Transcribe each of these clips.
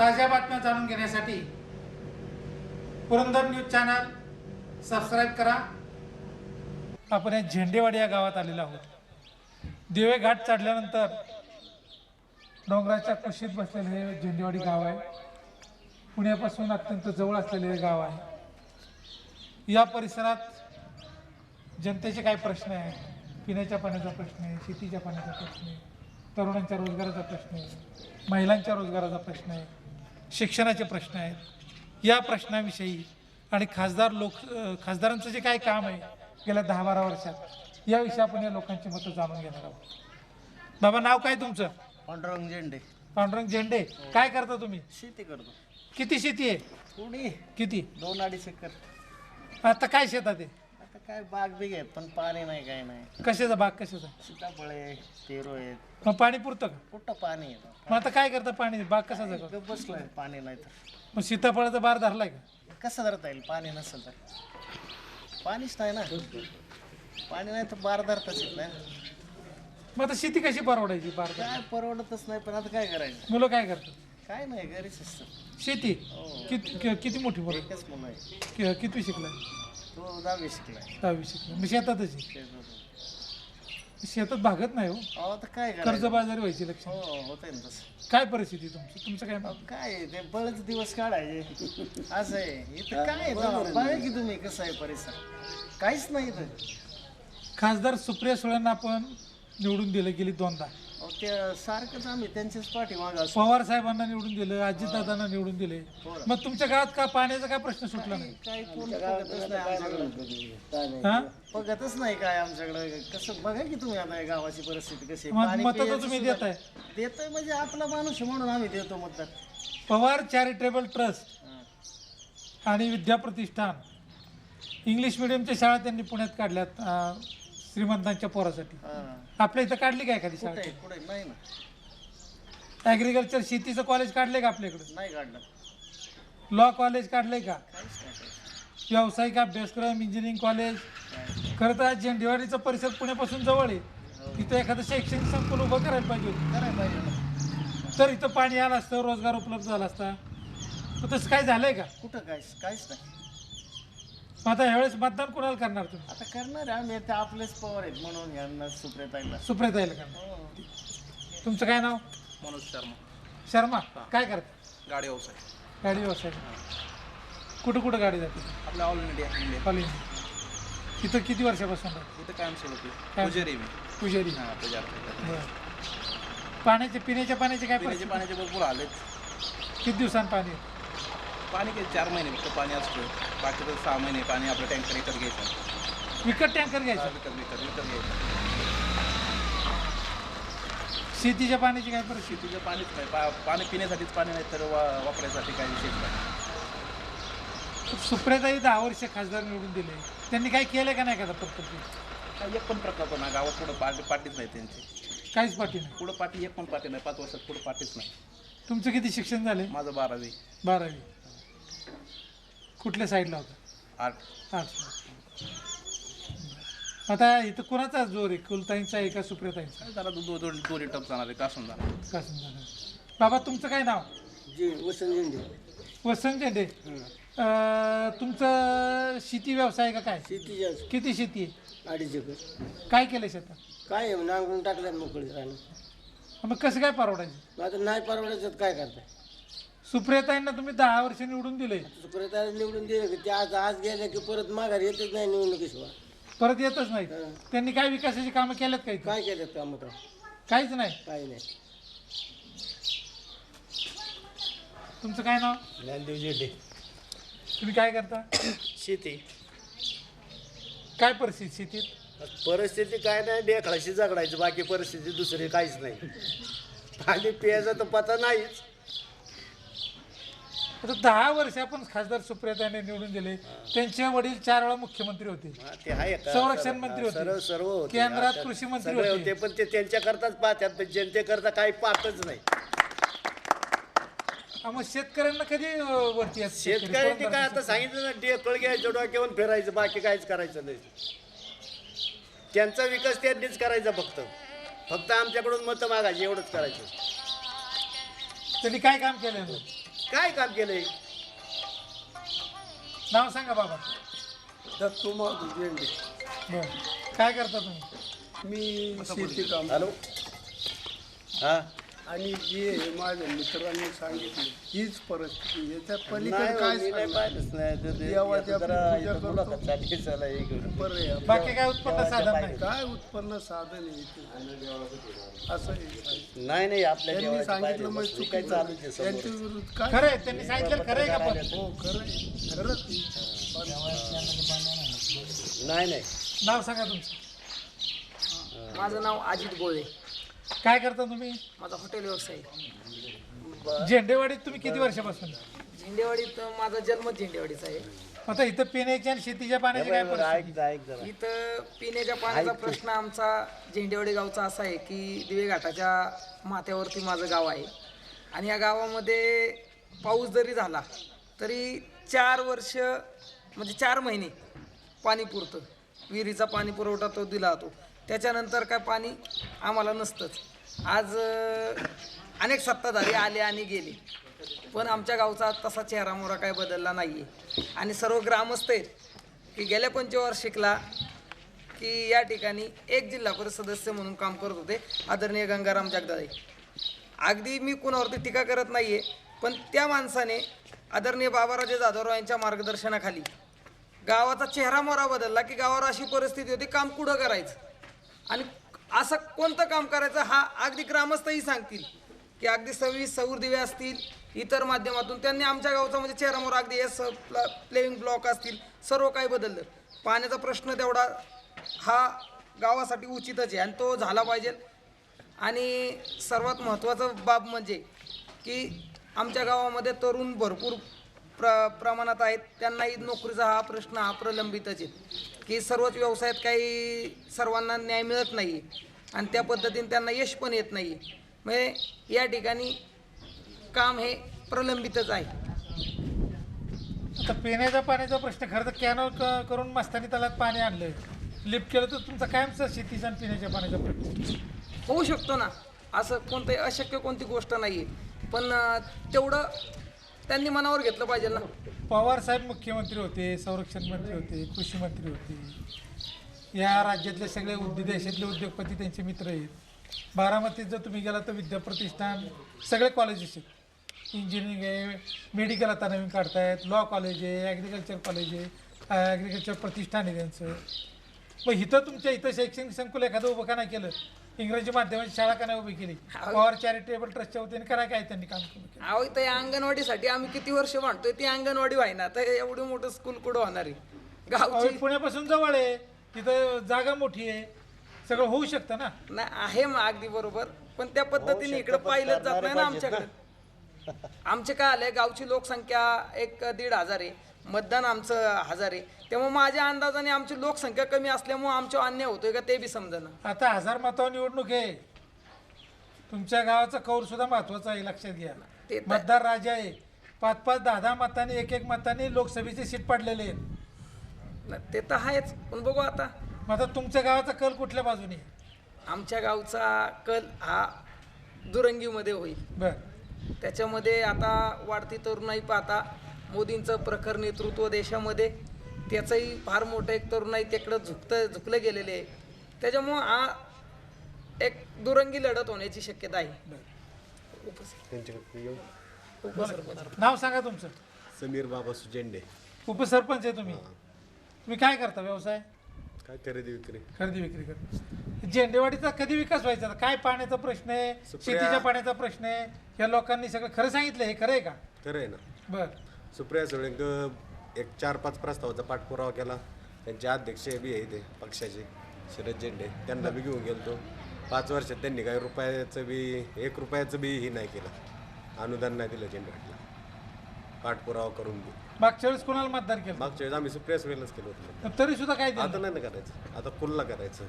ताज्या बातम्या जाणून घेण्यासाठी पुरंदर न्यूज चॅनल सबस्क्राईब करा. आपण या झेंडेवाडी या गावात आलेलो आहोत. दिवे घाट चढल्यानंतर डोंगराच्या कुशीत बसलेले हे झेंडेवाडी गाव आहे. पुण्यापासून अत्यंत जवळ असलेले हे गाव आहे. या परिसरात जनतेचे काय प्रश्न आहेत. पिण्याच्या पाण्याचा प्रश्न आहे शेतीच्या पाण्याचा प्रश्न आहे तरुणांच्या रोजगाराचा प्रश्न आहे महिलांच्या रोजगाराचा प्रश्न आहे. शिक्षणाचे प्रश्न आहेत. या प्रश्नाविषयी आणि खासदार लोक खासदारांचं जे काय काम आहे गेल्या दहा बारा वर्षात याविषयी आपण या लोकांची मतं जाणून घेणार आहोत. बाबा नाव काय तुमचं? पांडुरंग झेंडे. पांडुरंग झेंडे. काय करता तुम्ही? शेती करतो. किती शेती आहे? थोडी किती? दोन अडीच एकर. आता काय शेतात आहे? आता काय बाग बिग आहेत पण पाणी नाही काय नाही. कशाचा बाग कशाचा? सीताफळे पेरू आहेत. मग पाणी पुरतं का? कुठं पाणी आहे मग आता काय करता पाणी? बाग करता? गप्प बसलोय पाणी नाही तर. मग सीताफळाचा बार धरलाय का? कसं धरता येईल? पाणी नसेल तर. पाणीच नाही ना. पाणी नाही तर बार धरताच येत नाही. मग आता शेती कशी परवडायची बार? काय परवडतच नाही पण आता काय करायचं? मुलं काय करतात? काय नाही घरीच असतं शेती? किती कि- किती मोठी मुलं? एकच मुलं आहे. कि- कितवी शिकलाय? तो दहावी शिकलाय. दहावी शिकलाय. मग शेतातच आहे. शेतात. शेतात भागत नाही हो? अहो आता काय करायचं? कर्जबाजारी व्हायची लक्ष हो होतंय ना तसं. काय परिस्थिती तुमची? तुमचं काय मत? अहो, काय आहे, ते बरेच दिवस काढायचे. असं आहे. इथं काय आहे तेव्हा? की तुम्ही कसं आहे परिसर. काहीच नाही इथं. खासदार सुप्रिया सुळेंना आपण निवडून दिलं गेली दोनदा. ते सारखंच आम्ही त्यांच्याच पाठीमाग असतो. पवार साहेबांना निवडून दिलं अजितदादांना निवडून दिले. मग तुमच्या गावात का पाण्याचा काय प्रश्न सुटला नाही? काय कोण बघतच नाही आमच्याकडं. हा? बघतच नाही काय आमच्याकडं. कसं बघा की तुम्ही आता या गावाची परिस्थिती कशी आहे. मग पाणी मतं तर तुम्ही सुद्धा- देताय. देतोय म्हणजे आपला माणूस आहे म्हणून आम्ही देतो मतदान पवार चॅरिटेबल ट्रस्ट हा. आणि विद्या प्रतिष्ठान इंग्लिश मिडियमच्या शाळा त्यांनी पुण्यात काढल्यात. अं, श्रीमंतांच्या पोरासाठी. हा. आपल्या इथं काढली काय एखादी शाळा कुठे कुठे? नाही ना. ॲग्रिकल्चर शेतीचं कॉलेज काढलंय का आपल्याकडे? नाही काढलं. लॉ कॉलेज काढलंय का? काहीच नाही काढलं. व्यावसायिक अभ्यासक्रम इंजिनिअरिंग कॉलेज? खरं तर आज झेंडेवाडीचा परिसर पुण्यापासून जवळ आहे. तिथं एखादं शैक्षणिक संकुल उभं करायला पाहिजे होतं. करायला पाहिजे ना तर इथं पाणी आलं असतं रोजगार उपलब्ध झाला असता. तर तसं काय झालंय का? कुठं काय? काहीच नाही. मग आता ह्यावेळेस मतदान कोणाला करणार तुम्ही? आता करणार आहे आम्ही ते आपलेच पवार आहेत म्हणून यांना सुप्रियताईला सुप्रियाताईला करणार. तुमचं काय नाव? मनोज शर्मा. शर्मा? काय करता? गाडी व्यवसाय. गाडी व्यवसाय. कुठं कुठं गाडी जाते? आपल्या ऑल इंडिया इंडिया कॉलेज इथं किती वर्षापासून राहते? इथं कायम स्वरूपी काय? पुजारी मी. पुजारी. हां पुजारी. बरं. पाण्याचे पिण्याच्या पाण्याचे काय पिण्याचे परिस्थिती? पाण्याचे भरपूर आलेत. किती दिवसांनी पाणी पाणी काही चार महिने फक्त पाणी असतं बाकी तर सहा महिने पाणी आपलं टँकर विकत घ्यायचं. विकत टँकर घ्यायचं? विकत विकत विकत घ्यायचं. शेतीच्या पाण्याची काय परिस्थिती? शेतीचं पाणीच नाही. पा पाणी पिण्यासाठीच पाणी नाही तर वा वापरायसाठी काही विशेष नाही. सुप्रियाताई दहा वर्ष खासदार निवडून दिले. त्यांनी काय केलं का नाही का प्रत्येक? काही एक पण प्रकल्प नाही. गावात पुढं पाटी पाटीच नाही त्यांची. काहीच पाठी नाही. पुढं पाटी एक पण पाटी नाही. पाच वर्षात पुढं पाटीच नाही. तुमचं किती शिक्षण झाले? माझं बारावी. बारावी. कुठल्या साईडला होतं? आर्ट आर्ट्सला आता इथं कोणाचा जोर आहे? कुलताईंचा आहे का सुप्रियाताईंचा? जरा दो दोन दोन्ही टप जाणार आहे कासून जाणार का समजा बाबा तुमचं काय नाव? जी वसंत झेंडे वसंत झेंडे अं, तुमचं शेती व्यवसाय का काय? शेती किती शेती आहे? अडीच एकर. काय केलं शेतात? काय नांगरून मोकळी राहणं मग कसं काय परवडायचं? आता नाही परवडायचं तर काय करताय? सुप्रियाताईंना तुम्ही दहा वर्ष निवडून दिले. सुप्रियता निवडून दिलं की ते आज आज गेले की परत माघार येतच नाही निवडणुकीशिवाय. परत येतच नाही. त्यांनी काय विकासाची कामं केल्यात काही काय केलं काम तर? काहीच नाही. काय नाही. तुमचं काय नाव? ज्ञानदेव झेंडे तुम्ही काय करता? शेती. काय परिस्थिती शेतीत? परिस्थिती काय नाही ढेकळाशी जगडायचं बाकी परिस्थिती दुसरी काहीच नाही. पाणी प्यायचा तर पता नाहीच. आता दहा वर्ष आपण खासदार सुप्रियाताईने निवडून दिले. त्यांचे वडील चार वेळा मुख्यमंत्री होते. हा, ते आहे का? संरक्षण मंत्री होते. सर्व सर्व होते. केंद्रात आता कृषी मंत्री सगळे होते. होते पण ते त्यांच्याकरताच पाहतात पण जनतेकरता काही पाहतच नाही. हा, मग शेतकऱ्यांना कधी अं, वरती येत शेतकऱ्यांनी काय आता सांगितलं ना ढेकळ घ्यायचं डोक्यावरून फिरायचं बाकी काहीच करायचं नाही. त्यांचा विकास त्यांनीच करायचा फक्त. फक्त आमच्याकडून मतं मागायची एवढंच करायचं. त्यांनी काय काम केलं काय काम केलंय? नाव सांगा बाबा. दत्तू माधू बर. काय करता तुम्ही? मी शेती काम हॅलो. हा? आणि जे माझ्या मित्रांनी सांगितलं. हीच परिस्थिती याच्या पलीकडे काय सांगणार? पूजा करतो. बाकी काय उत्पन्न साधन नाही? काय उत्पन्न साधन आहे इथे? असं आहे. नाही नाही आपल्या त्यांनी सांगितलं मग काय चुकीचं चालू आहे समोर. त्यांच्या विरुद्ध काय? खरं आहे त्यांनी सांगितलं खरं आहे का पण? हो खरं आहे. खरंच आहे. नाही नाही. नाव सांगा तुमचं. माझं नाव अजित गोळे. काय करता तुम्ही? माझा हॉटेल व्यवसाय. आहे. झेंडेवाडीत तुम्ही किती वर्षापासून? झेंडेवाडीत माझा जन्म झेंडेवाडीचा आहे. आता इथं पिण्याच्या आणि शेतीच्या पाण्याची काय बरं, ऐक परिस्थिती? ऐक जरा. इथं पिण्याच्या पाण्याचा प्रश्न आमचा झेंडेवाडी गावचा असा आहे की दिवे घाटाच्या माथ्यावरती माझं गाव आहे. आणि या गावामध्ये पाऊस जरी झाला तरी चार वर्ष म्हणजे चार महिने पाणी पुरतं. विहिरीचा पाणी पुरवठा तो दिला जातो. त्याच्यानंतर काय पाणी आम्हाला नसतंच. आज अनेक सत्ताधारी आले आणि गेले. पण आमच्या गावचा तसा चेहरा मोरा काय बदलला नाही आहे आणि सर्व ग्रामस्थ आहेत की गेल्या पंचवार्षिकला की या ठिकाणी एक जिल्हा परिषद सदस्य म्हणून काम करत होते आदरणीय गंगाराम जगदाळे. अगदी मी कुणावरती टीका करत नाही आहे पण त्या माणसाने आदरणीय बाबाराजे जाधवराव यांच्या मार्गदर्शनाखाली गावाचा चेहरा मोरा बदलला की गावावर अशी परिस्थिती होती काम कुठं करायचं? आणि असं कोणतं काम करायचं हा अगदी ग्रामस्थही सांगतील. की अगदी सव्वीस सौर दिवे असतील इतर माध्यमातून त्यांनी आमच्या गावचा म्हणजे चेहरामोर अगदी एस प्लेइंग ब्लॉक असतील सर्व काही बदललं. पाण्याचा प्रश्न तेवढा हा गावासाठी उचितच आहे आणि तो झाला पाहिजे. आणि सर्वात महत्त्वाचं बाब म्हणजे की आमच्या गावामध्ये तरुण भरपूर प्र प्रमाणात आहेत त्यांनाही नोकरीचा हा प्रश्न हा प्रलंबितच आहे. की सर्वच व्यवसायात काही सर्वांना न्याय मिळत नाही आणि त्या पद्धतीने त्यांना यश पण येत नाही. म्हणजे या ठिकाणी काम हे प्रलंबितच आहे. आता पिण्याच्या पाण्याचा प्रश्न खरं तर कॅनल करून मस्तानी तलात पाणी आणलंय. लिफ्ट केलं तर तुमचा कायमचा शेतीचा आणि पिण्याच्या पाण्याचा प्रश्न? होऊ शकतो ना. असं कोणतं अशक्य कोणती गोष्ट नाही आहे पण तेवढं त्यांनी मनावर घेतलं पाहिजे ना. पवार साहेब मुख्यमंत्री होते संरक्षण मंत्री होते कृषी मंत्री होते. या राज्यातले सगळे उद्योग देशातले उद्योगपती त्यांचे मित्र आहेत. बारामतीत जर तुम्ही गेला तर विद्याप्रतिष्ठान सगळे कॉलेजेस आहेत. इंजिनिअरिंग आहे मेडिकल आता नवीन काढतायत लॉ कॉलेज आहे ॲग्रिकल्चर कॉलेज आहे ॲग्रिकल्चर प्रतिष्ठान आहे त्यांचं. मग इथं तुमच्या इथं शैक्षणिक संकुल एखादं उभं का नाही केलं? इंग्रजी माध्यमाची शाळा का नाही उभी केली? पवार चॅरिटेबल ट्रस्टच्या वतीने करा काय त्यांनी काम केलं? अहो या अंगणवाडीसाठी आम्ही किती वर्ष मांडतोय ती अंगणवाडी व्हायना. तर एवढी मोठं स्कूल कुठं होणार आहे? गावची पुण्यापासून जवळ आहे. तिथं जागा मोठी आहे. सगळं होऊ शकतं ना? नाही आहे मग अगदी बरोबर. पण त्या पद्धतीने इकडे पाहिलंच जात नाही ना आमच्याकडे. आमचे काय आलंय गावची लोकसंख्या एक दीड हजार आहे. मतदान आमचं हजार आहे. त्यामुळे माझ्या अंदाजाने आमची लोकसंख्या कमी असल्यामुळे आमच्या अन्याय होतोय का ते बी समजना आता हजार मतावर निवडणूक आहे. तुमच्या गावाचा कौल सुद्धा महत्त्वाचा आहे लक्षात घ्या. ते तर- मतदार राजा आहे. पाच पाच दहा दहा मतांनी एक एक मतांनी लोकसभेची सीट पडलेले आहेत न- ते तर आहेच. पण बघू आता. मग आता तुमच्या गावाचा कल कुठल्या बाजूने? आमच्या गावचा कल हा दुरंगीमध्ये होईल. बर. त्याच्यामध्ये आता वाढती तरुणाई पाहता मोदींचं प्रखर नेतृत्व देशामध्ये त्याचंही फार मोठं एक तरुणाई तिकडं झुकतं झुकलं गेलेले आहे. त्याच्यामुळं हा एक दुरंगी लढत होण्याची शक्यता आहे. नाव सांगा तुमचं. समीर बाबा सुचेंडे उपसरपंच आहे तुम्ही. तुम्ही काय करता व्यवसाय? काय खरेदी विक्री. खरेदी विक्री करता. झेंडेवाडीचा कधी विकास व्हायचा? काय पाण्याचा प्रश्न आहे? सुप्रिया- शेतीच्या पाण्याचा प्रश्न आहे? या लोकांनी सगळं खरं सांगितलं हे खरं आहे का? खरं आहे ना. बर. सुप्रिया सुळेंक एक चार पाच प्रस्तावाचा पाठपुरावा केला. त्यांचे अध्यक्ष बी आहे ते पक्षाचे. शरद झेंडे. त्यांना बी घेऊन गेलतो. पाच वर्षात त्यांनी काही रुपयाचं बी एक रुपयाचं बी ही नाही केलं. अनुदान नाही दिलं झेंडेवाडीला पाठपुरावा करून बी मागच्या वेळेस कोणाला मतदान केलं मागच्या वेळेस आम्ही सुप्रिया सुळेलाच केलं होतं पण तरी सुद्धा काय आता नाही. ना करायचं. आता कुलला करायचं?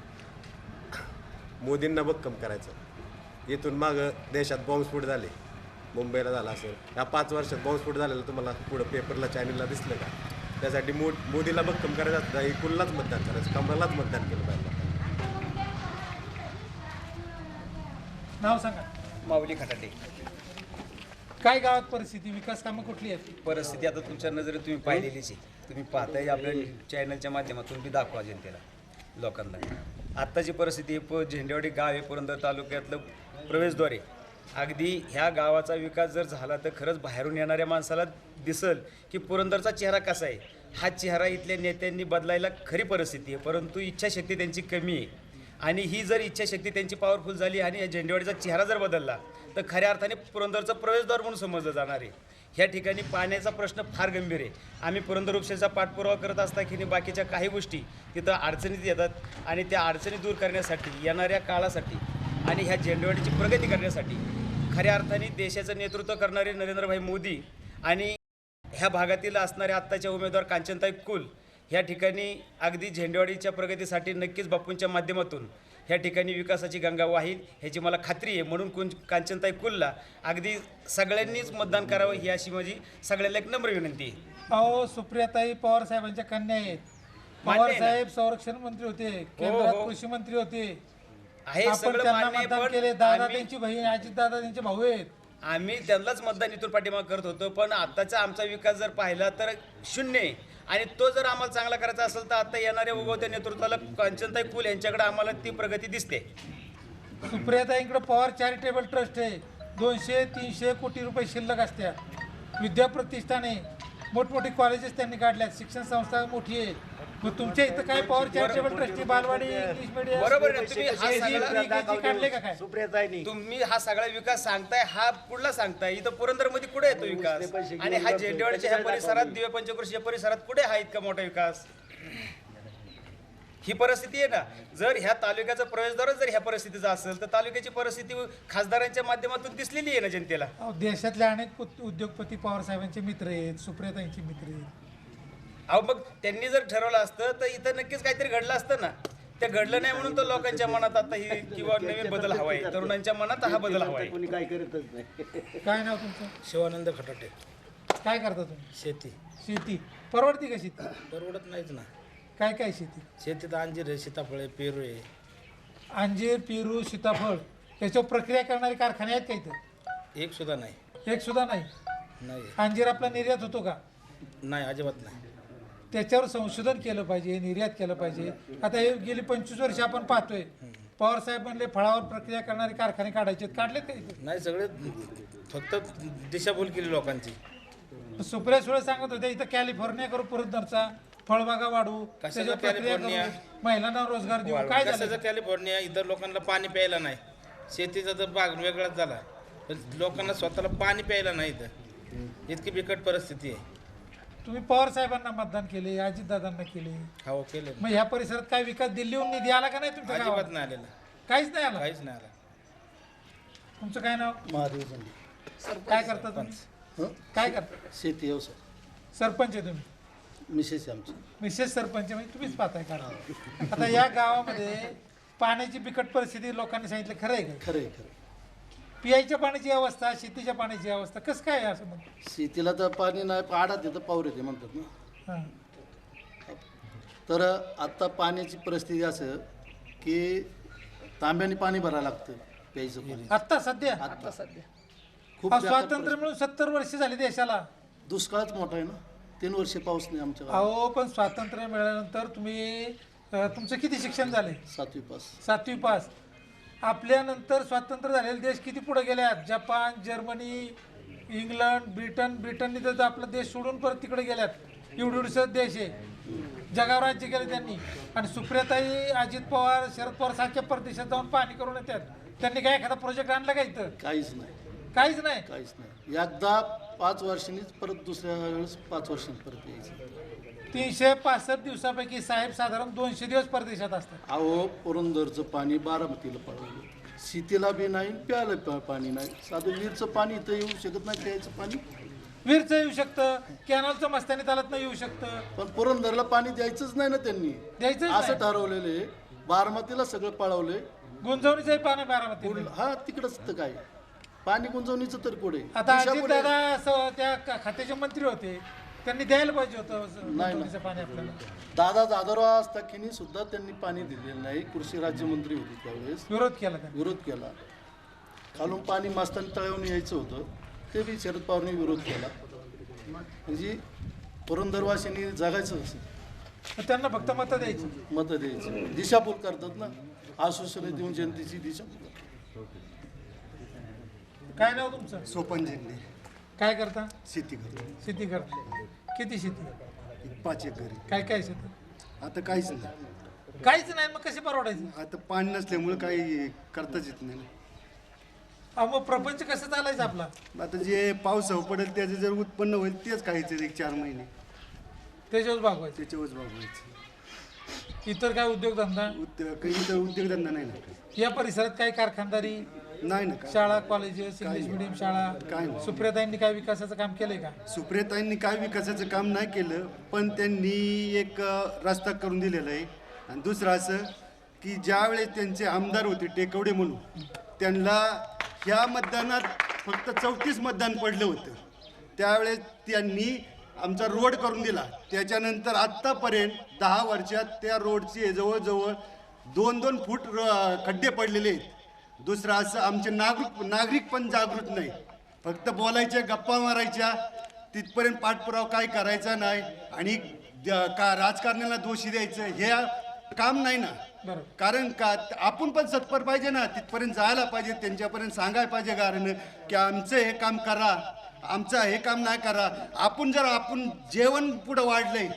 मोदींना भक्कम करायचं. इथून माग देशात बॉम्बस्फोट झाले. मुंबईला झाला असेल. या पाच वर्षात बॉम्बस्फोट झालेला तुम्हाला पुढं पेपरला चॅनलला दिसलं का? त्यासाठी मो मोदीला भक्कम करायचं असतं. ही कुललाच मतदान करायचं कमळालाच मतदान केलं पाहिजे. नाव सांगा. माऊली खटाटे. काय गावात परिस्थिती? विकास कामं कुठली आहेत? परिस्थिती आता तुमच्या नजरेत तुम्ही पाहिलेलीच आहे. तुम्ही पाहताय आपल्या चॅनलच्या माध्यमातून बी दाखवा जनतेला लोकांना. आत्ताची परिस्थिती प झेंडेवाडी गाव आहे पुरंदर तालुक्यातलं प्रवेशद्वारे अगदी ह्या गावाचा विकास जर झाला तर खरंच बाहेरून येणाऱ्या माणसाला दिसल की पुरंदरचा चेहरा कसा आहे? हा चेहरा इथल्या नेत्यांनी बदलायला खरी परिस्थिती आहे परंतु इच्छाशक्ती त्यांची कमी आहे. आणि ही जर इच्छाशक्ती त्यांची पॉवरफुल झाली आणि या झेंडेवाडीचा चेहरा जर बदलला तर खऱ्या अर्थाने पुरंदरचा प्रवेशद्वार म्हणून समजलं जाणार आहे. ह्या ठिकाणी पाण्याचा प्रश्न फार गंभीर आहे. आम्ही पुरंदर उपशेचा पाठपुरावा करत असता की बाकीच्या काही गोष्टी तिथं अडचणीत येतात आणि त्या अडचणी दूर करण्यासाठी येणाऱ्या काळासाठी आणि ह्या झेंडेवाडीची प्रगती करण्यासाठी खऱ्या अर्थाने देशाचं नेतृत्व करणारे नरेंद्रभाई मोदी आणि ह्या भागातील असणारे आत्ताचे उमेदवार कांचनताई कुल ह्या ठिकाणी अगदी झेंडेवाडीच्या प्रगतीसाठी नक्कीच बापूंच्या माध्यमातून ह्या ठिकाणी विकासाची गंगा वाहील ह्याची मला खात्री आहे म्हणून कुं कांचनताई कुलला अगदी सगळ्यांनीच मतदान करावं ही अशी माझी सगळ्याला एक नम्र विनंती आहे अहो सुप्रियाताई पवार साहेबांच्या कन्या आहेत पवार? साहेब संरक्षण मंत्री होते केंद्रात हो. कृषी मंत्री होते आहे आपण सगळं त्यांना मान्य आहे, मतदान पण केले दादा आम्ही- त्यांची बहीण अजित दादा त्यांचे भाऊ आहेत. आम्ही त्यांनाच मतदान इथून पाठिंबा करत होतो पण आत्ताचा आमचा विकास जर पाहिला तर शून्य आहे. आणि तो जर आम्हाला चांगला करायचा असेल तर आता येणाऱ्या उगवत्या नेतृत्वाला कांचनताई कुल यांच्याकडे आम्हाला ती प्रगती दिसते. सुप्रियाताईंकडे पवार चॅरिटेबल ट्रस्ट आहे. दोनशे तीनशे कोटी रुपये शिल्लक असत्या. विद्या प्रतिष्ठाने मोठमोठी कॉलेजेस त्यांनी काढल्यात. शिक्षण संस्था मोठी आहे. मग तुमच्या इथं काय पवार चॅरिटेबल ट्रस्टची बालवाडी इंग्लिश मिडियम बरोबर आहे तुम्ही हा सगळा काढले का काय? सुप्रियाताईनी तुम्ही हा सगळा विकास सांगताय हा पुढला सांगताय? इथं पुरंदरमध्ये कुठे येतो विकास? आणि हा झेंडेवाडीच्या ह्या परिसरात दिव्य पंचकृषीच्या परिसरात कुठे हा इतका मोठा विकास? ही परिस्थिती आहे ना जर ह्या तालुक्याचा प्रवेशद्वारच जर ह्या परिस्थितीचा असेल तर तालुक्याची परिस्थिती खासदारांच्या माध्यमातून दिसलेली आहे ना जनतेला? अहो, देशातले अनेक उद- उद्योगपती पवार साहेबांचे मित्र आहेत सुप्रियाताईंचे मित्र आहेत. अहो मग त्यांनी जर ठरवलं असतं तर इथं नक्कीच काहीतरी घडलं असतं ना. ते घडलं नाही म्हणून तर लोकांच्या मनात आता ही किंवा नवीन बदल हवा आहे. तरुणांच्या मनात हा बदल हवा आहे. कोणी काय करतच नाही. काय नाव तुमचं? शिवानंद खटाटे. काय करता तुम्ही? शेती. शेती. परवडती का शेती? परवडत नाहीच ना. काय काय शेती? शेतीत अंजीर आहे सीताफळ आहे पेरू आहे. अंजीर पेरू सीताफळ याच्यावर प्रक्रिया करणारे कारखाने आहेत का इथं? एक सुद्धा नाही. एक सुद्धा नाही? नाही. अंजीर आपला निर्यात होतो का? नाही अजिबात नाही. त्याच्यावर संशोधन केलं पाहिजे निर्यात केलं पाहिजे. आता हे गेली पंचवीस वर्ष आपण पाहतोय. पवार साहेब म्हणले फळावर प्रक्रिया करणारे कारखाने काढायचे काढलेत का इथं? नाही सगळे फक्त दिशाभूल केली लोकांची. सुप्रिया सुळे सांगत होते इथं कॅलिफोर्निया करू पुरंदरचा फळबागा वाढू. कशाचं त्याच्यावर प्रक्रिया करू. कॅलिफोर्निया? महिलांना रोजगार देऊ. काय कशाचं झालं कॅलिफोर्निया? इतर लोकांना पाणी प्यायला नाही. शेतीचा तर भाग वेगळाच झाला. पण लोकांना स्वतःला पाणी प्यायला नाही इथं. इतकी बिकट परिस्थिती आहे. तुम्ही पवार साहेबांना मतदान केले अजितदादांना केले. हो केलं. मग ह्या परिसरात काय विकास दिल्लीहून निधी आला का नाही तुमच्या अजिबात गावात नाही आलेलं. काहीच नाही आला? काहीच नाही आलं. तुमचं काय नाव? महादेव जांभे. काय करता तुम्ही? हं? काय करता? शेती व्यवसाय सरपंच आहे तुम्ही? मिसेस आहे आमची. विशेष सरपंच म्हणजे तुम्हीच पाहताय का? आता या गावामध्ये पाण्याची बिकट परिस्थिती लोकांनी सांगितलं खरं आहे का? खरं आहे खरं आहे. पियाच्या पाण्याची अवस्था शेतीच्या पाण्याची अवस्था कसं काय आहे असं म्हणतो शेतीला तर पाणी नाही पाडात येतं पावर येते म्हणतात ना. हां. तर आत्ता पाण्याची परिस्थिती असं की तांब्याने पाणी भरायला लागतं प्यायचं पाणी. आत्ता सध्या? आता सध्या. खूप हा, स्वातंत्र्य मिळून सत्तर वर्ष झाली देशाला. दुष्काळच मोठा आहे ना. तीन वर्ष पाऊस नाही आमच्या गावात. अहो पण स्वातंत्र्य मिळाल्यानंतर तुम्ही अं, तुमचं किती शिक्षण झाले? सातवी पास. सातवी पास. आपल्यानंतर स्वातंत्र्य झालेले देश किती पुढे गेले आहेत जपान जर्मनी इंग्लंड ब्रिटन ब्रिटननी तर आपला देश सोडून परत तिकडे गेल्यात. एवढे देश आहे. जगावर राज्य केलं त्यांनी. आणि सुप्रियाताई अजित पवार शरद पवार सारख्या परदेशात जाऊन पाहणी करून येतात. त्यांनी काय एखादा प्रोजेक्ट आणला का इथं? काहीच नाही. काहीच नाही? काहीच नाही. एकदा पाच वर्षांनीच परत दुसऱ्या वेळेस पाच वर्षांनी परत यायचं. तीनशे पासष्ट दिवसापैकी साहेब साधारण दोनशे दिवस परदेशात असतात. अहो पुरंदरचं पाणी बारामतीला पळवलं शेतीला बी नाही प्यायला प- पाणी नाही. साधं विहीरचं पाणी इथं येऊ शकत नाही प्यायचं पाणी. वीरचं येऊ शकतं कॅनलचं मस्तानी तालत येऊ शकतं. पण पुरंदरला पाणी द्यायचंच नाही ना त्यांनी. द्यायचंच असं नाही. ठरवलेलं आहे बारामतीला सगळं पळवलंय. गुंजवणीचंही पाणी बारामती हा तिकडंच तर काय. पाणी गुंजवणीचं तर पुढे. आता अजित दिशापुढे- दादा असं त्या खात्याचे मंत्री होते. त्यांनी द्यायला पाहिजे होतं असं नाही. गुंतवणुकीचं पाणी आपल्याला. दादा जाधवराव असताना सुद्धा त्यांनी पाणी दिलेलं नाही. कृषी राज्यमंत्री होते त्यावेळेस. विरोध केला त्यांनी. विरोध केला. खालून पाणी मस्तानी तळवून यायचं होतं. ते बी शरद पवारांनी विरोध केला. म्हणजे पुरंदरवासींनी जगायचं असं तर त्यांना फक्त मतं द्यायची. मतं द्यायची. दिशाभूल करतात ना. आश्वासनं देऊन जनतेची दिशाभूल करतात. काय नाव तुमचं? सोपन जिल्हे. काय करता? शेती करतो. शेती करता. किती शेती? पाच एकरी काय काय शेती? आता काहीच नाही. काहीच नाही मग कसे परवडायचं? आता पाणी नसल्यामुळे काही करताच येत नाही ना. अहो, मग प्रपंच कसं चालायचं आपला? आता जे पाऊस पडेल त्याचं जर उत्पन्न होईल तेच खायचं एक चार महिने. त्याच्यावर भागवायचं. त्याच्यावरच बघायचं इतर काय उद्योगधंदा? उद्योग काही तर उद्योगधंदा नाही ना. या परिसरात काही कारखानदारी? नाही ना. काय शाळा कॉलेजेस इंग्लिश मिडियम काय शाळा. नाही. सुप्रियाताईंनी काय विकासाचं काम केलंय का? सुप्रियताईंनी काय विकासाचं काम नाही केलं पण त्यांनी एक अ, रस्ता करून दिलेला आहे. आणि दुसरं असं की ज्यावेळेस त्यांचे आमदार होते टेकवडे म्हणून त्यांना ह्या मतदानात फक्त चौतीस मतदान पडलं होतं. त्यावेळेस त्यांनी आमचा रोड करून दिला. त्याच्यानंतर आत्तापर्यंत दहा वर्षात त्या रोडचे जवळजवळ दोन दोन फूट र- खड्डे पडलेले आहेत. दुसरं असं आमचे नागरिक नागरिक पण जागृत नाही. फक्त बोलायच्या गप्पा मारायच्या तिथपर्यंत पाठपुरावा काय करायचा नाही आणि का राजकारण्याला दोषी द्यायचं हे काम नाही ना. कारण का आपण पण सत्पर पाहिजे ना तिथपर्यंत जायला पाहिजे त्यांच्यापर्यंत सांगायला पाहिजे कारण की आमचं हे काम करा आमचं हे काम नाही करा. आपण जर आपण जेवण पुढं वाढलंय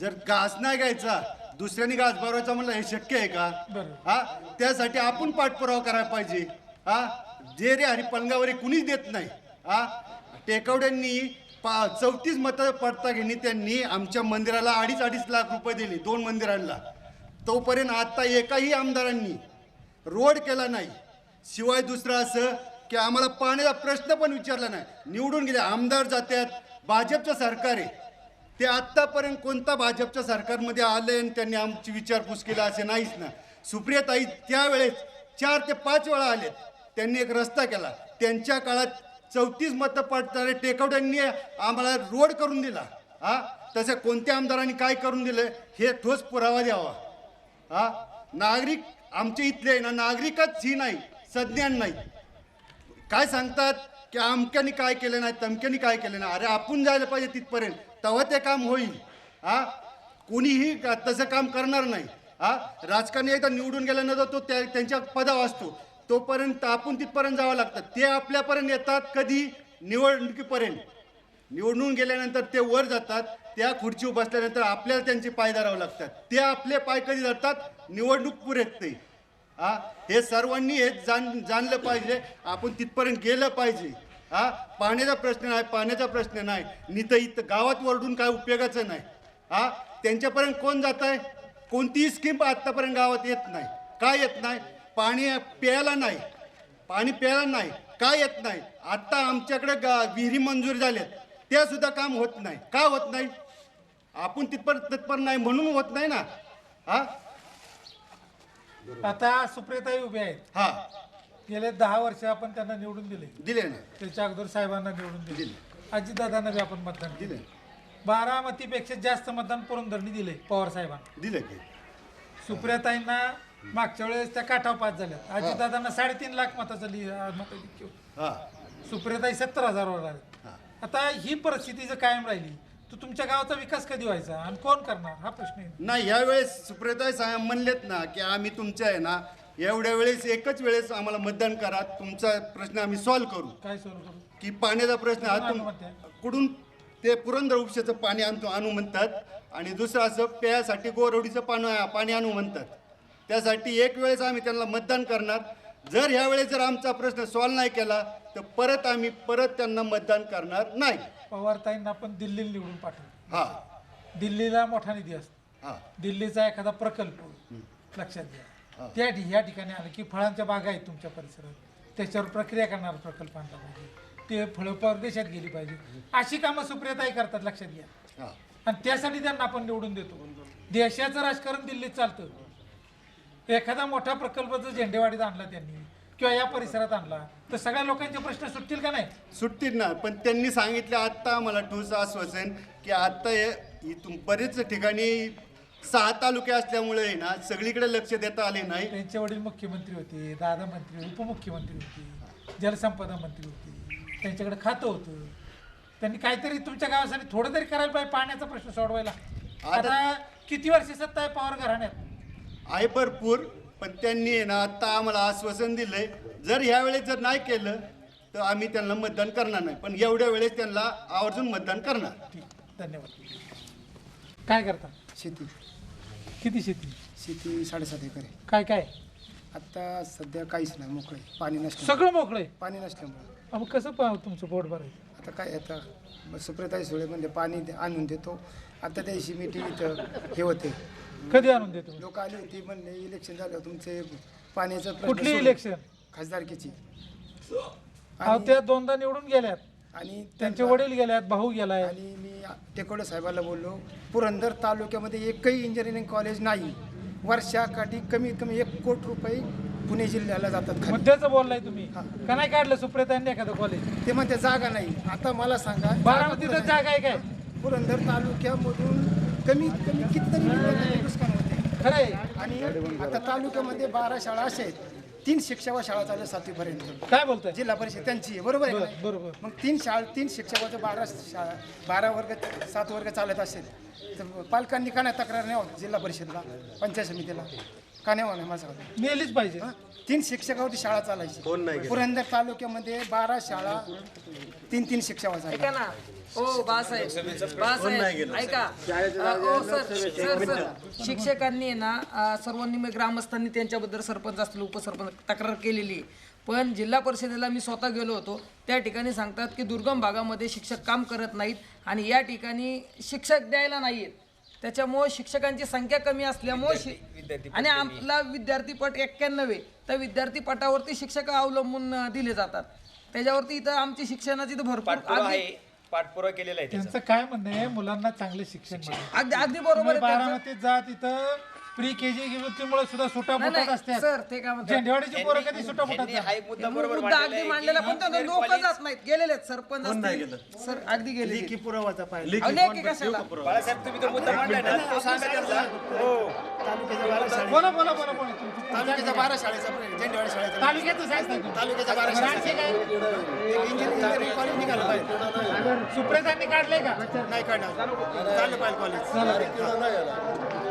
जर घास नाही घ्यायचा दुसऱ्याने घास भरवायचा म्हणलं हे शक्य आहे का? बरोबर. हा? त्यासाठी आपण पाठपुरावा करायला पाहिजे. हा? जे रे हरी पलंगावर कुणीच देत नाही. हा? टेकवड्यांनी पा चौतीस मतं पडता घेणी त्यांनी आमच्या मंदिराला अडीच अडीच लाख रुपये दिले दोन मंदिरांना. तोपर्यंत आता एकाही आमदारांनी रोड केला नाही. शिवाय दुसरं असं की आम्हाला पाण्याचा प्रश्न पण विचारला नाही. निवडून गेले आमदार जातात भाजपचं सरकार आहे. ते आत्तापर्यंत कोणता भाजपच्या सरकारमध्ये आले आणि त्यांनी आमची विचारपूस केला असे नाहीच ना. सुप्रियाताई त्यावेळेस चार ते पाच वेळा आलेत. त्यांनी एक रस्ता केला. त्यांच्या काळात चौतीस मतं पडणारे टेकवड्यांनी आम्हाला रोड करून दिला. हा? तसं कोणत्या आमदारांनी काय करून दिलं हे ठोस पुरावा द्यावा. हा? नागरिक आमच्या इथले ना नागरिकच ही नाही सज्ञान नाही. काय सांगतात? की अमक्याने काय केलं नाही तमक्याने काय केलं नाही? अरे आपण जायला पाहिजे तिथपर्यंत. तेव्हा ते काम होईल. हा? कोणीही तसं काम करणार नाही. हा? राजकारणी एकदा निवडून गेल्यानंतर तो त्या त्यांच्या पदावर असतो. तोपर्यंत आपण तिथपर्यंत जावं लागतं. ते आपल्यापर्यंत येतात कधी? निवडणुकीपर्यंत. निवडून गेल्यानंतर ते वर जातात. त्या खुर्चीवर बसल्यानंतर आपल्याला त्यांचे पाय धरावे लागतात. ते आपले पाय कधी धरतात? निवडणूक पुरेत नाही हा? हे सर्वांनी हे जाण जाणलं पाहिजे. आपण तिथपर्यंत गेलं पाहिजे. हा? पाण्याचा प्रश्न नाही पाण्याचा प्रश्न नाही. निथं इथं गावात वरडून काय उपयोगाचं नाही. हा? त्यांच्यापर्यंत कोण जात आहे कोणतीही स्कीम आत्तापर्यंत गावात येत नाही. काय येत नाही? पाणी प्यायला नाही. पाणी प्यायला नाही. काय येत नाही? आत्ता आमच्याकडे गा विहिरी मंजूर झाल्यात. त्या सुद्धा काम होत नाही. का होत नाही? आपण तिथपर तत्पर नाही म्हणून होत नाही ना. हा? आता सुप्रियाताई उभे आहेत. हा. गेले दहा वर्ष आपण त्यांना निवडून दिले. दिले ना. त्याच्या अगोदर साहेबांना निवडून दिले. अजितदादांना बी आपण मतदान दिले दिले. बारामतीपेक्षा जास्त मतदान पुरंदरनी दिले पवार साहेबांना. दिले की. सुप्रियाताईंना मागच्या वेळेस त्या काठाव पास झाल्या अजितदादांना साडेतीन लाख मताचं लि होतं. हा. सुप्रियाताई सत्तर हजारवर आले हा. आता ही परिस्थिती जर कायम राहिली तर तुमच्या गावाचा विकास कधी व्हायचा आणि कोण करणार? हा प्रश्न आहे. नाही यावेळेस सुप्रियताई साहेब म्हणलेत ना की आम्ही तुमच्या आहे ना एवढ्या वेळेस एकच वेळेस आम्हाला मतदान करा. तुमचा प्रश्न आम्ही सॉल्व्ह करू. काय सोडू करू? की पाण्याचा प्रश्न हा तुम कुठून ते पुरंदर उपशाचं पाणी आणतो आणू म्हणतात. आणि दुसरं असं प्यासाठी गोरवडीचं पाणी पाणी आणू म्हणतात. त्यासाठी एक वेळेस आम्ही त्यांना मतदान करणार. जर ह्या वेळेस जर आमचा प्रश्न सॉल्व्ह नाही केला तर परत आम्ही परत त्यांना मतदान करणार नाही. पवारताईंना आपण दिल्लीला निवडून पाठवलं हा. दिल्लीला मोठा निधी असतो. हा. दिल्लीचा एखादा प्रकल्प लक्षात घ्या. त्या ठि- या ठिकाणी आलं की फळांच्या बागा आहेत तुमच्या परिसरात. त्याच्यावर प्रक्रिया करणारा प्रकल्प आणला पाहिजे. ते फळं परदेशात गेली पाहिजे. अशी कामं सुप्रियाताई करतात लक्षात घ्या. हा. आणि त्यासाठी त्यांना आपण निवडून देतो. देशाचं राजकारण दिल्लीत चालतं. एखादा मोठा प्रकल्प जर झेंडेवाडीत आणला त्यांनी किंवा या परिसरात आणला तर सगळ्या लोकांचे प्रश्न सुटतील का नाही? सुट्टीत ना. पण त्यांनी सांगितलं आत्ता आम्हाला ठोस आश्वासन की आत्ता हे इथून बरेच ठिकाणी सहा तालुके असल्यामुळे आहे ना सगळीकडे लक्ष देता आले नाही. त्यांचे वडील मुख्यमंत्री होते दादा मंत्री उपमुख्यमंत्री होते जलसंपदा मंत्री होते त्यांच्याकडे खातं होतं. त्यांनी काहीतरी तुमच्या गावासाठी थोडं तरी करायला पाहिजे पाण्याचा प्रश्न सोडवायला. आता किती वर्ष सत्ता आहे पवार घराण्यात? आहे भरपूर पण त्यांनी आहे ना आता आम्हाला आश्वासन दिलंय जर ह्या वेळेस जर नाही केलं तर आम्ही त्यांना मतदान करणार नाही. पण एवढ्या वेळेस त्यांना आवर्जून मतदान करणार. ठीक धन्यवाद. काय करता? शेती. किती शेती? शेती साडेसात एकर आहे. काय काय? आत्ता सध्या काहीच नाही मोकळे. पाणी नसलं सगळं मोकळं? आहे पाणी नसल्यामुळे. मग कसं पाहू तुमचं पोट भरायचं? आता काय आता? सुप्रताई सुळे म्हणजे पाणी दे- आणून देतो. आता त्या दिवशी मीटिंग इथं हे होते. कधी आणून देतो? लोक आली होती म्हणले इलेक्शन झालं तुमचे पाण्याचं कुठली. इलेक्शन खासदारकीची. अहो त्या दोनदा निवडून गेल्यात. आणि त्यांचे त्यांना- वडील गेल्यात भाऊ गेलाय. आणि मी टेकोडे साहेबाला बोललो पुरंदर तालुक्यामध्ये एकही इंजिनिअरिंग कॉलेज नाही. वर्षाकाठी कमीत कमी एक कोटी रुपये पुणे जिल्ह्याला जातात खाली. मुद्द्याचं बोललाय तुम्ही. का नाही काढलं सुप्रियतांनी एखादं कॉलेज ते म्हणते जागा नाही. आता मला सांगा बारामतीतच जागा जागा आहे काय? पुरंदर तालुक्यामधून कमीत कमी कितीतरी विद्यार्थ्यांचे नुकसान होते. खरंय आणि आता तालुक्यामध्ये बारा शाळा अशा आहेत. तीन शिक्षक व शाळा चालू सातवीपर्यंत. काय बोलताय? जिल्हा परिषद त्यांची आहे बरोबर आहे का नाही? बरोबर मग तीन शाळा तीन शिक्षकाचं बारा शाळा बारा वर्ग सात वर्ग चालत असेल. तर पालकांनी का नाही तक्रार न्यावं जिल्हा परिषदला पंचायत समितीला? का नाही माझं? नेलीच पाहिजे. तीन शिक्षकावरती शाळा चालायची. पुरंदर तालुक्यामध्ये बारा शाळा तीन तीन शिक्षक ऐका बासाहेब ऐका. Sir sir sir. शिक्षकांनी ना अ, सर्वांनी ग्रामस्थांनी त्यांच्याबद्दल सरपंच असतील उपसरपंच तक्रार केलेली. आहे. पण जिल्हा परिषदेला मी स्वतः गेलो होतो. त्या ठिकाणी सांगतात की दुर्गम भागामध्ये शिक्षक काम करत नाहीत आणि या ठिकाणी शिक्षक द्यायला नाहीयेत. त्याच्यामुळे शिक्षकांची संख्या कमी असल्यामुळे शि- आणि आपला विद्यार्थीपट एक्क्याण्णव. आहे तर विद्यार्थीपटावरती शिक्षक अवलंबून अ, दिले जातात. त्याच्यावरती इथं आमची शिक्षणाची तर भरपूर पाठपुरावा आहे. पाठपुरावा केलेला आहे त्याचा. त्यांचं काय म्हणणं आहे मुलांना चांगले शिक्षण मिळावं. अगदी अगदी बरोबर तुम्ही आहे त्यांचं. बारामतीत जा तिथं प्री के जी मुळे सुद्धा सुटा नाही, फुटत नाही, असतात. सर, ते काय म्हणतात? झेंडेवाडीची पोरं कधी सुटा फुटत हा एक मुद्दा बरोबर मुद्दा अगदी मांडलेला की पण त्यांना लोक जात नाहीत. गेलेले आहेत सरपंच असतील. सर अगदी गेले लेखी पुरावाचा पाहिजे अहो, लेखी कशाला? बाळासाहेब तुम्ही तो मुद्दा मांडलाय ना? तो सांगा त्यांना हो. तालुक्याच्या बारा शाळा बोला बोला बोला बोला. तुमचं- तालुक्याच्या बारा शाळेचा प्रश्न, झेंडेवाडी शाळेचा तालुक्याचं सांगता तुम्ही. तालुक्याच्या बारा बरं, आणखी शाळेचा काय? एक इंजिनिअरिंग कॉलेज निघालं पाहिजे काढलंय का? नाही काढणार. झालं पाहिजे कॉलेज